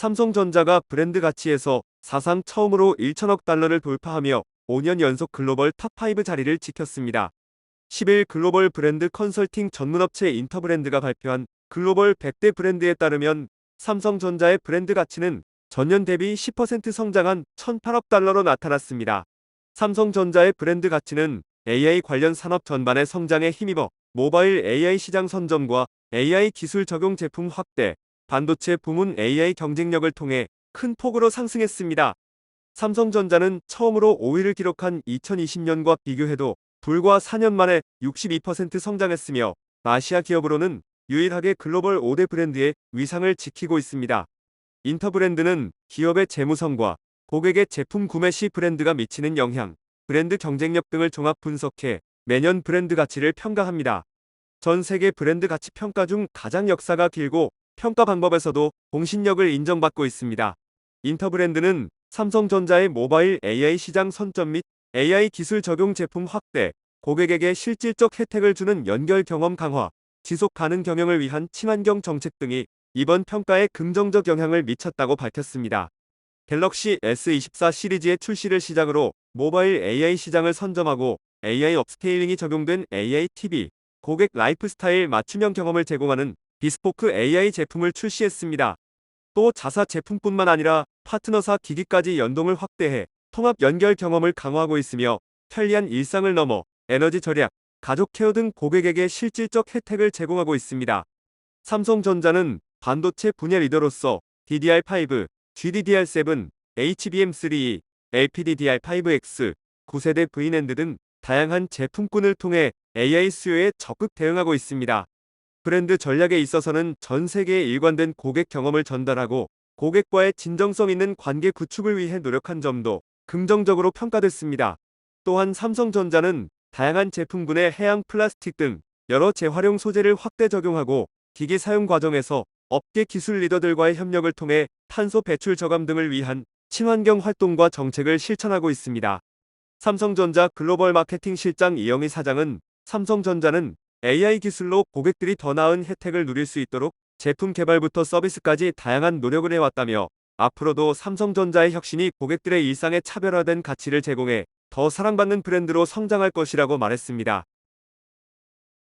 삼성전자가 브랜드 가치에서 사상 처음으로 1천억 달러를 돌파하며 5년 연속 글로벌 탑5 자리를 지켰습니다. 10일 글로벌 브랜드 컨설팅 전문업체 인터브랜드가 발표한 글로벌 100대 브랜드에 따르면 삼성전자의 브랜드 가치는 전년 대비 10% 성장한 1,008억 달러로 나타났습니다. 삼성전자의 브랜드 가치는 AI 관련 산업 전반의 성장에 힘입어 모바일 AI 시장 선점과 AI 기술 적용 제품 확대, 반도체 부문 AI 경쟁력을 통해 큰 폭으로 상승했습니다. 삼성전자는 처음으로 5위를 기록한 2020년과 비교해도 불과 4년 만에 62% 성장했으며 아시아 기업으로는 유일하게 글로벌 5대 브랜드의 위상을 지키고 있습니다. 인터브랜드는 기업의 재무성과 고객의 제품 구매 시 브랜드가 미치는 영향, 브랜드 경쟁력 등을 종합 분석해 매년 브랜드 가치를 평가합니다. 전 세계 브랜드 가치 평가 중 가장 역사가 길고 평가 방법에서도 공신력을 인정받고 있습니다. 인터브랜드는 삼성전자의 모바일 AI 시장 선점 및 AI 기술 적용 제품 확대, 고객에게 실질적 혜택을 주는 연결 경험 강화, 지속 가능 경영을 위한 친환경 정책 등이 이번 평가에 긍정적 영향을 미쳤다고 밝혔습니다. 갤럭시 S24 시리즈의 출시를 시작으로 모바일 AI 시장을 선점하고 AI 업스케일링이 적용된 AI TV, 고객 라이프스타일 맞춤형 경험을 제공하는 비스포크 AI 제품을 출시했습니다. 또 자사 제품뿐만 아니라 파트너사 기기까지 연동을 확대해 통합 연결 경험을 강화하고 있으며 편리한 일상을 넘어 에너지 절약, 가족 케어 등 고객에게 실질적 혜택을 제공하고 있습니다. 삼성전자는 반도체 분야 리더로서 DDR5, GDDR7, HBM3E, LPDDR5X, 9세대 V낸드 등 다양한 제품군을 통해 AI 수요에 적극 대응하고 있습니다. 브랜드 전략에 있어서는 전 세계에 일관된 고객 경험을 전달하고 고객과의 진정성 있는 관계 구축을 위해 노력한 점도 긍정적으로 평가됐습니다. 또한 삼성전자는 다양한 제품군의 해양 플라스틱 등 여러 재활용 소재를 확대 적용하고 기기 사용 과정에서 업계 기술 리더들과의 협력을 통해 탄소 배출 저감 등을 위한 친환경 활동과 정책을 실천하고 있습니다. 삼성전자 글로벌 마케팅 실장 이영희 사장은 삼성전자는 AI 기술로 고객들이 더 나은 혜택을 누릴 수 있도록 제품 개발부터 서비스까지 다양한 노력을 해왔다며 앞으로도 삼성전자의 혁신이 고객들의 일상에 차별화된 가치를 제공해 더 사랑받는 브랜드로 성장할 것이라고 말했습니다.